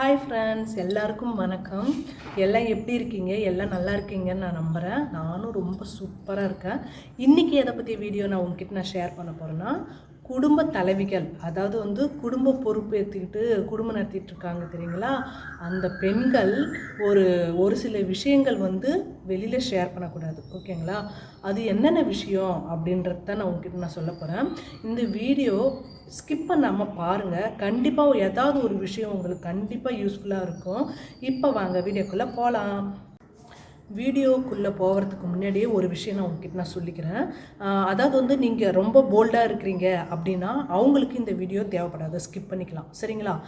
Hi friends எல்லாருக்கும் வணக்கம். எல்லாம் எப்படி இருக்கீங்க? எல்லாம் நல்லா இருக்கீங்கன்னு நான் நம்புகிறேன் நானும் ரொம்ப சூப்பராக இருக்கேன். இன்றைக்கி எதை பற்றி வீடியோ நான் உங்ககிட்ட நான் ஷேர் பண்ண போகிறேன்னா குடும்ப தலைவிகள் அதாவது வந்து குடும்ப பொறுப்பேற்றுக்கிட்டு குடும்பம் நடத்திட்டு இருக்காங்க தெரியுங்களா? அந்த பெண்கள் ஒரு ஒரு சில விஷயங்கள் வந்து வெளியில் ஷேர் பண்ணக்கூடாது. ஓகேங்களா அது என்னென்ன விஷயம் அப்படின்றத நான் உங்ககிட்ட நான் சொல்ல போகிறேன் இந்த வீடியோ ஸ்கிப் பண்ணாமல் பாருங்கள் கண்டிப்பாக ஏதாவது ஒரு விஷயம் உங்களுக்கு கண்டிப்பாக யூஸ்ஃபுல்லாக இருக்கும். இப்போ வாங்க வீடியோக்குள்ளே போகலாம் வீடியோக்குள்ளே போகிறதுக்கு முன்னாடியே ஒரு விஷயம் நான் உங்ககிட்ட நான் சொல்லிக்கிறேன். அதாவது வந்து நீங்கள் ரொம்ப போல்டாக இருக்கிறீங்க அப்படின்னா அவங்களுக்கு இந்த வீடியோ தேவைப்படாது. ஸ்கிப் பண்ணிக்கலாம். சரிங்களா?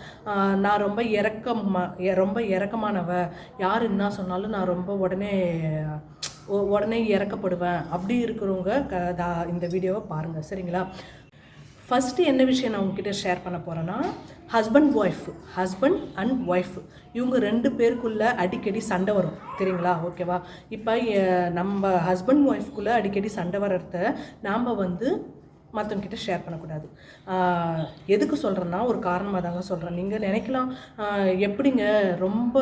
நான் ரொம்ப இறக்கமா ரொம்ப இறக்கமானவ யார் என்ன சொன்னாலும் நான் ரொம்ப உடனே உடனே இறக்கப்படுவேன். அப்படி இருக்கிறவங்க க தா- இந்த வீடியோவை பாருங்கள் சரிங்களா? ஃபஸ்ட்டு என்ன விஷயம் நான் உங்ககிட்ட ஷேர் பண்ண போகிறேன்னா husband wife husband and wife இவங்க ரெண்டு பேருக்குள்ளே அடிக்கடி சண்டை வரும். தெரியுங்களா? ஓகேவா இப்போ நம்ம ஹஸ்பண்ட் ஒய்ஃப்குள்ளே அடிக்கடி சண்டை வர்றத நாம் வந்து மற்றவங்கிட்ட ஷேர் பண்ணக்கூடாது. எதுக்கு சொல்கிறேன்னா ஒரு காரணமாக தாங்க சொல்கிறேன் நீங்கள் நினைக்கலாம் எப்படிங்க? ரொம்ப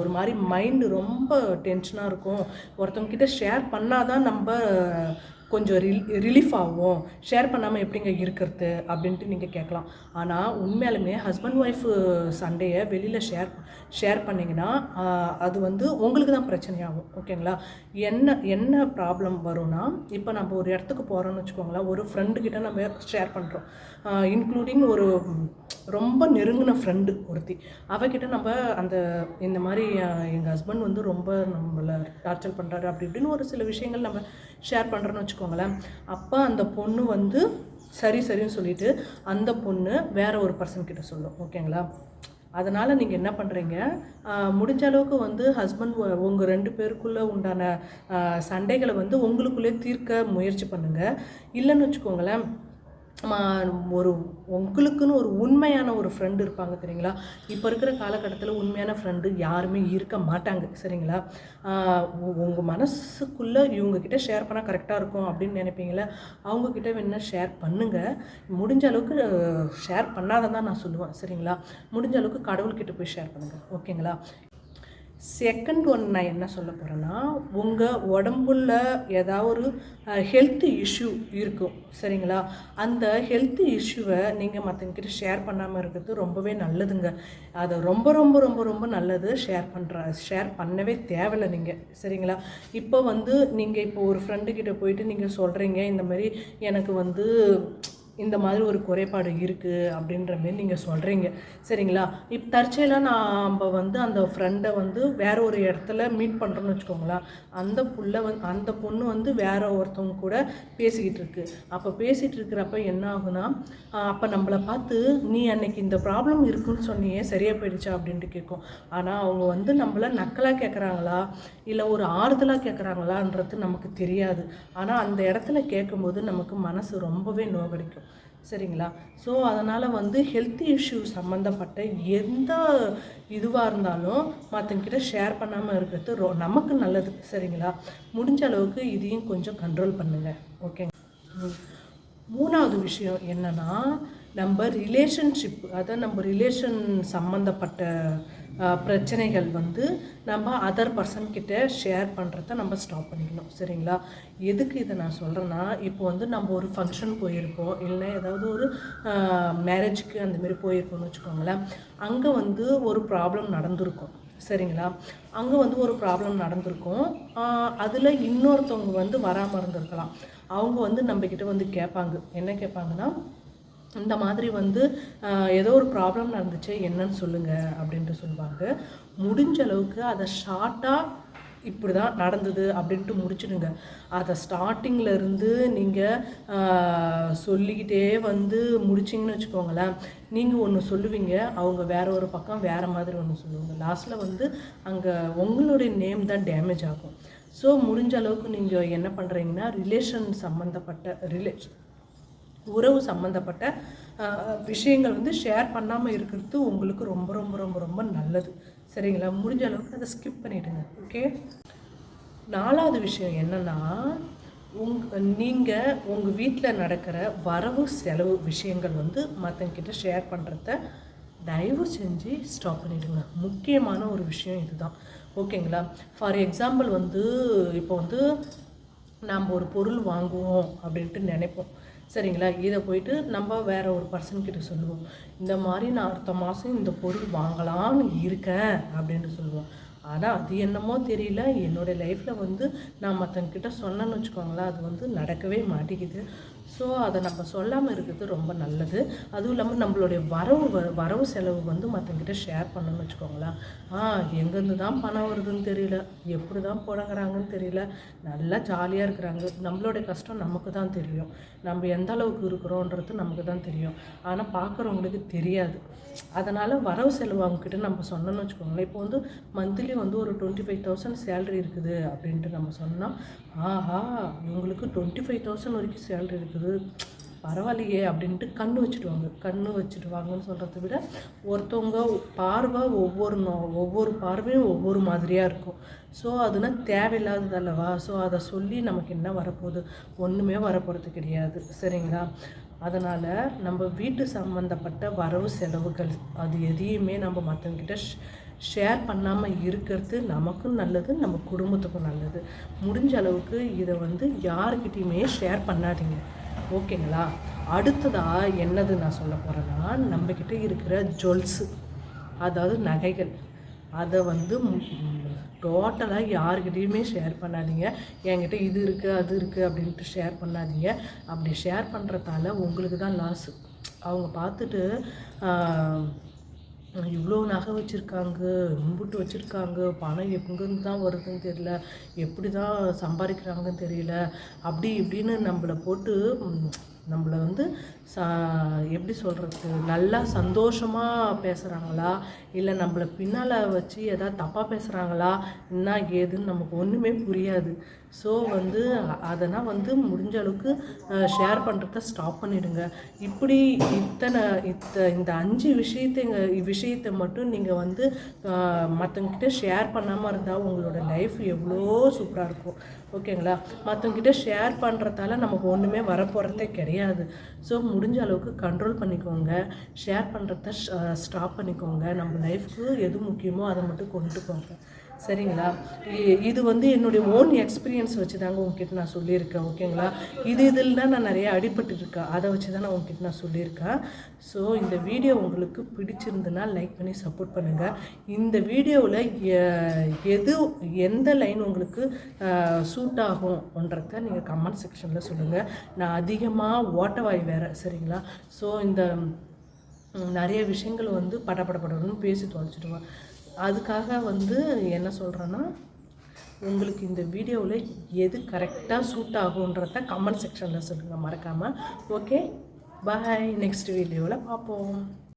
ஒரு மாதிரி மைண்டு ரொம்ப டென்ஷனாக இருக்கும். ஒருத்தவங்கிட்ட ஷேர் பண்ணாதான் நம்ம கொஞ்சம் ரில் ரிலீஃப் ஆகும். ஷேர் பண்ணாமல் எப்படிங்க இருக்கிறது அப்படின்ட்டு நீங்கள் கேட்கலாம். ஆனால் உண்மையாலுமே ஹஸ்பண்ட் ஒய்ஃப் சண்டையை வெளியில் ஷேர் ஷேர் பண்ணிங்கன்னா அது வந்து உங்களுக்கு தான் பிரச்சனையாகும். ஓகேங்களா? என்ன என்ன ப்ராப்ளம் வரும்னா இப்போ நம்ம ஒரு இடத்துக்கு போகிறோம்னு வச்சுக்கோங்களேன் ஒரு ஃப்ரெண்டுக்கிட்ட நம்ம ஷேர் பண்ணுறோம் இன்க்ளூடிங் ஒரு ரொம்ப நெருங்கின ஃப்ரெண்டு ஒருத்தி. அவகிட்ட நம்ம அந்த இந்த மாதிரி எங்கள் ஹஸ்பண்ட் வந்து ரொம்ப நம்மளை டார்ச்சர் பண்ணுறாரு அப்படி இப்படின்னு ஒரு சில விஷயங்கள் நம்ம ஷேர் பண்ணுறோன்னு வச்சுக்கோங்களேன். அப்போ அந்த பொண்ணு வந்து சரி சரின்னு சொல்லிட்டு அந்த பொண்ணு வேற ஒரு பர்சன் கிட்ட சொல்லும். ஓகேங்களா? அதனால் நீங்கள் என்ன பண்ணுறீங்க முடிஞ்ச அளவுக்கு வந்து ஹஸ்பண்ட் உங்கள் ரெண்டு பேருக்குள்ளே உண்டான சண்டைகளை வந்து உங்களுக்குள்ளே தீர்க்க முயற்சி பண்ணுங்கள் இல்லைன்னு வச்சுக்கோங்களேன் ஒரு உங்களுக்குன்னு ஒரு உண்மையான ஒரு ஃப்ரெண்டு இருப்பாங்க தெரியுங்களா? இப்போ இருக்கிற காலகட்டத்தில் உண்மையான ஃப்ரெண்டு யாருமே இருக்க மாட்டாங்க சரிங்களா? உங்கள் மனசுக்குள்ளே இவங்கக்கிட்ட ஷேர் பண்ணால் கரெக்டாக இருக்கும் அப்படின்னு நினைப்பீங்களா அவங்கக்கிட்ட வேணால் ஷேர் பண்ணுங்கள் முடிஞ்ச அளவுக்கு ஷேர் பண்ணாதான் தான் நான் சொல்லுவேன் சரிங்களா? முடிஞ்ச அளவுக்கு கடவுள்கிட்ட போய் ஷேர் பண்ணுங்கள் ஓகேங்களா? செகண்ட் ஒன் நான் என்ன சொல்ல போகிறேன்னா உங்கள் உடம்புல ஏதாவது ஒரு ஹெல்த் இஷ்யூ இருக்கும். சரிங்களா? அந்த ஹெல்த் இஷ்யூவை நீங்கள் மற்றவங்கிட்ட ஷேர் பண்ணாமல் இருக்கிறது ரொம்பவே நல்லதுங்க. அது ரொம்ப ரொம்ப ரொம்ப ரொம்ப நல்லது. ஷேர் பண்ணுற ஷேர் பண்ணவே தேவையில்லை நீங்கள் சரிங்களா? இப்போ வந்து நீங்கள் இப்போ ஒரு ஃப்ரெண்டுக்கிட்ட போயிட்டு நீங்கள் சொல்கிறீங்க இந்த மாதிரி எனக்கு வந்து இந்த மாதிரி ஒரு குறைபாடு இருக்குது அப்படின்ற மாரி நீங்கள் சொல்கிறீங்க சரிங்களா? இப்போ தற்செயலாக நாம் வந்து அந்த ஃப்ரெண்டை வந்து வேற ஒரு இடத்துல மீட் பண்ணுறோன்னு வச்சுக்கோங்களேன். அந்த புள்ள வந்து அந்த பொண்ணு வந்து வேற ஒருத்தவங்க கூட பேசிக்கிட்டு இருக்கு. அப்போ பேசிகிட்டு இருக்கிறப்ப என்ன ஆகுனா அப்போ நம்மளை பார்த்து நீ அன்னைக்கு இந்த ப்ராப்ளம் இருக்குன்னு சொன்னியே சரியாக போயிடுச்சா? அப்படின்ட்டு கேட்கும். ஆனால் அவங்க வந்து நம்மளை நக்கலாக கேட்குறாங்களா இல்லை ஒரு ஆறுதலாக கேட்குறாங்களான்றது நமக்கு தெரியாது. ஆனால் அந்த இடத்துல கேட்கும்போது நமக்கு மனசு ரொம்பவே நோகடிக்கும். சரிங்களா? ஸோ அதனால் வந்து ஹெல்த் இஷ்யூ சம்மந்தப்பட்ட எந்த இதுவாக இருந்தாலும் மற்றவங்கிட்ட ஷேர் பண்ணாமல் இருக்கிறது ரொ நமக்கு நல்லது சரிங்களா? முடிஞ்ச அளவுக்கு இதையும் கொஞ்சம் கண்ட்ரோல் பண்ணுங்கள் ஓகேங்க ம். மூணாவது விஷயம் என்னன்னா நம்ம ரிலேஷன்ஷிப் அதாவது நம்ம ரிலேஷன் சம்மந்தப்பட்ட பிரச்சனைகள் வந்து நம்ம அதர் பர்சன்கிட்ட ஷேர் பண்ணுறத நம்ம ஸ்டாப் பண்ணிக்கணும். சரிங்களா? எதுக்கு இதை நான் சொல்கிறேன்னா இப்போ வந்து நம்ம ஒரு ஃபங்க்ஷன் போயிருக்கோம். இல்லை ஏதாவது ஒரு மேரேஜுக்கு அந்தமாரி போயிருக்கோம்னு வச்சுக்கோங்களேன். அங்கே வந்து ஒரு ப்ராப்ளம் நடந்திருக்கும். சரிங்களா? அங்கே வந்து ஒரு ப்ராப்ளம் நடந்திருக்கும். அதில் இன்னொருத்தவங்க வந்து வராமல் இருந்திருக்கலாம். அவங்க வந்து நம்மக்கிட்ட வந்து கேட்பாங்க. என்ன கேட்பாங்கன்னா இந்த மாதிரி வந்து ஏதோ ஒரு ப்ராப்ளம் நடந்துச்சு என்னன்னு சொல்லுங்கள் அப்படின்ட்டு சொல்லுவாங்க. முடிஞ்ச அளவுக்கு அதை ஷார்ட்டாக இப்படி தான் நடந்தது அப்படின்ட்டு முடிச்சிடுங்க. அதை ஸ்டார்டிங்கில் இருந்து நீங்கள் சொல்லிக்கிட்டே வந்து முடிச்சிங்கன்னு வச்சுக்கோங்களேன். நீங்கள் ஒன்று சொல்லுவீங்க அவங்க வேற ஒரு பக்கம் வேறு மாதிரி ஒன்று சொல்லுவாங்க. லாஸ்ட்டில் வந்து அங்கே உங்களுடைய நேம் தான் டேமேஜ் ஆகும். ஸோ முடிஞ்ச அளவுக்கு நீங்கள் என்ன பண்ணுறீங்கன்னா ரிலேஷன் சம்மந்தப்பட்ட ரிலேஷன் உறவு சம்மந்தப்பட்ட விஷயங்கள் வந்து ஷேர் பண்ணாமல் இருக்கிறது உங்களுக்கு ரொம்ப ரொம்ப ரொம்ப ரொம்ப நல்லது. சரிங்களா? முடிஞ்ச அளவுக்கு அதை ஸ்கிப் பண்ணிவிடுங்க ஓகே நாலாவது விஷயம் என்னென்னா உங் நீங்கள் உங்கள் வீட்டில் நடக்கிற வரவு செலவு விஷயங்கள் வந்து மற்றவங்கிட்ட ஷேர் பண்ணுறத தயவு செஞ்சு ஸ்டாப் பண்ணிவிடுங்க முக்கியமான ஒரு விஷயம் இதுதான். ஓகேங்களா ஃபார் எக்ஸாம்பிள் வந்து இப்போ வந்து நாம் ஒரு பொருள் வாங்குவோம் அப்படின்ட்டு நினைப்போம். சரிங்களா? இதை போயிட்டு நம்ம வேற ஒரு பர்சன் கிட்ட சொல்லுவோம். இந்த மாதிரி நான் அடுத்த மாதம் இந்த பொருள் வாங்கலாம்னு இருக்கேன் அப்படின்ட்டு சொல்லுவோம். ஆனால் அது என்னமோ தெரியல. என்னோடய லைஃப்பில் வந்து நான் மற்றவங்கிட்ட சொன்னேன்னு வச்சுக்கோங்களேன் அது வந்து நடக்கவே மாட்டேங்குது. ஸோ அதை நம்ம சொல்லாமல் இருக்கிறது ரொம்ப நல்லது. அதுவும் இல்லாமல் நம்மளுடைய வரவு வ- வரவு செலவு வந்து மற்றவங்கிட்ட ஷேர் பண்ணணும்னு வச்சுக்கோங்களேன். ஆ எங்கேருந்து தான் பணம் வருதுன்னு தெரியல. எப்படி தான் புழங்குறாங்கன்னு தெரியல. நல்லா ஜாலியாக இருக்கிறாங்க. நம்மளுடைய கஷ்டம் நமக்கு தான் தெரியும். நம்ம எந்த அளவுக்கு இருக்கிறோன்றது நமக்கு தான் தெரியும். ஆனால் பார்க்குறவங்களுக்கு தெரியாது. அதனால் வரவு செலவு அவங்கக்கிட்ட நம்ம சொன்னோம்னு வச்சுக்கோங்களேன். இப்போ வந்து மந்த்லி வந்து ஒரு டுவெண்ட்டி ஃபைவ் தௌசண்ட் சேலரி இருக்குது அப்படின்ட்டு நம்ம சொன்னால் ஆஹா இவங்களுக்கு டுவெண்ட்டி ஃபைவ் தௌசண்ட் வரைக்கும் சேலரி இருக்குது. பரவாயில்லையே அப்படின்ட்டு கண்ணு வச்சுடுவாங்க. கண்ணு வச்சுடுவாங்கன்னு சொல்கிறத விட ஒருத்தவங்க பார்வை ஒவ்வொரு நோ- ஒவ்வொரு பார்வையும் ஒவ்வொரு மாதிரியாக இருக்கும். ஸோ அதுனா தேவையில்லாதது அல்லவா? ஸோ அதை சொல்லி நமக்கு என்ன வரப்போகுது? ஒன்றுமே வரப்போகிறது கிடையாது. சரிங்களா? அதனால் நம்ம வீட்டு சம்மந்தப்பட்ட வரவு செலவுகள் அது எதையுமே நம்ம மற்றவங்கிட்ட ஷேர் பண்ணாமல் இருக்கிறது நமக்கும் நல்லது நம்ம குடும்பத்துக்கும் நல்லது. முடிஞ்ச அளவுக்கு இதை வந்து யாருக்கிட்டேயுமே ஷேர் பண்ணாதீங்க. ஓகேங்களா? அடுத்ததாக என்னது நான் சொல்ல போகிறேன்னா நம்மக்கிட்ட இருக்கிற ஜுவல்ஸு அதாவது நகைகள். அதை வந்து டோட்டலாக யாருக்கிட்டேயுமே ஷேர் பண்ணாதீங்க. என்கிட்ட இது இருக்குது அது இருக்குது அப்படின்ட்டு ஷேர் பண்ணாதீங்க. அப்படி ஷேர் பண்ணுறதால உங்களுக்கு தான் லாஸு அவங்க பார்த்துட்டு இவ்வளோ நகை வச்சுருக்காங்க இம்புட்டு வச்சுருக்காங்க பணம் எங்கேருந்து தான் வருதுன்னு தெரியல எப்படி தான் சம்பாதிக்கிறாங்கன்னு தெரியல அப்படி இப்படின்னு நம்மளை போட்டு நம்மளை வந்து சா எப்படி சொல்கிறது நல்லா சந்தோஷமாக பேசுகிறாங்களா இல்லை நம்மளை பின்னால் வச்சு எதாவது தப்பாக பேசுகிறாங்களா என்ன ஏதுன்னு நமக்கு ஒன்றுமே புரியாது. ஸோ வந்து அதெல்லாம் வந்து முடிஞ்ச அளவுக்கு ஷேர் பண்ணுறத ஸ்டாப் பண்ணிவிடுங்க இப்படி இத்தனை இத்த இந்த அஞ்சு விஷயத்தைங்க விஷயத்தை மட்டும் நீங்கள் வந்து மற்றவங்கிட்ட ஷேர் பண்ணாமல் இருந்தால் உங்களோட லைஃப் எவ்வளோ சூப்பராக இருக்கும். ஓகேங்களா மற்றவங்கிட்ட ஷேர் பண்ணுறதால நமக்கு ஒன்றுமே வரப்போகிறதே கிடையாது. ஸோ முடிஞ்ச அளவுக்கு கண்ட்ரோல் பண்ணிக்கோங்க. ஷேர் பண்ணுறத ஸ்டாப் பண்ணிக்கோங்க. நம்ம லைஃப்க்கு எது முக்கியமோ அதை மட்டும் கொண்டுட்டு போங்க சரிங்களா? இது வந்து என்னுடைய ஓன் எக்ஸ்பீரியன்ஸ் வச்சு தாங்க உங்ககிட்ட நான் சொல்லியிருக்கேன் ஓகேங்களா? இது இதில் தான் நான் நிறைய அடிபட்டு இருக்கேன் அதை வச்சு தான் நான் உங்ககிட்ட நான் சொல்லியிருக்கேன். ஸோ இந்த வீடியோ உங்களுக்கு பிடிச்சிருந்துன்னா லைக் பண்ணி சப்போர்ட் பண்ணுங்கள் இந்த வீடியோவில் எது எந்த லைன் உங்களுக்கு சூட் ஆகும்ன்றத நீங்கள் கமெண்ட் செக்ஷனில் சொல்லுங்கள் நான் அதிகமாக ஓட்டவாய் வேறு சரிங்களா? ஸோ இந்த நிறைய விஷயங்கள் வந்து படபடபடன்னு பேசி தொலைச்சிடுவேன். அதுக்காக வந்து என்ன சொல்கிறேன்னா உங்களுக்கு இந்த வீடியோவில் எது கரெக்டாக சூட் ஆகுன்றத கமெண்ட் செக்ஷனில் சொல்லுங்கள் மறக்காமல் ஓகே பாய் நெக்ஸ்ட் வீடியோவில் பார்ப்போம்.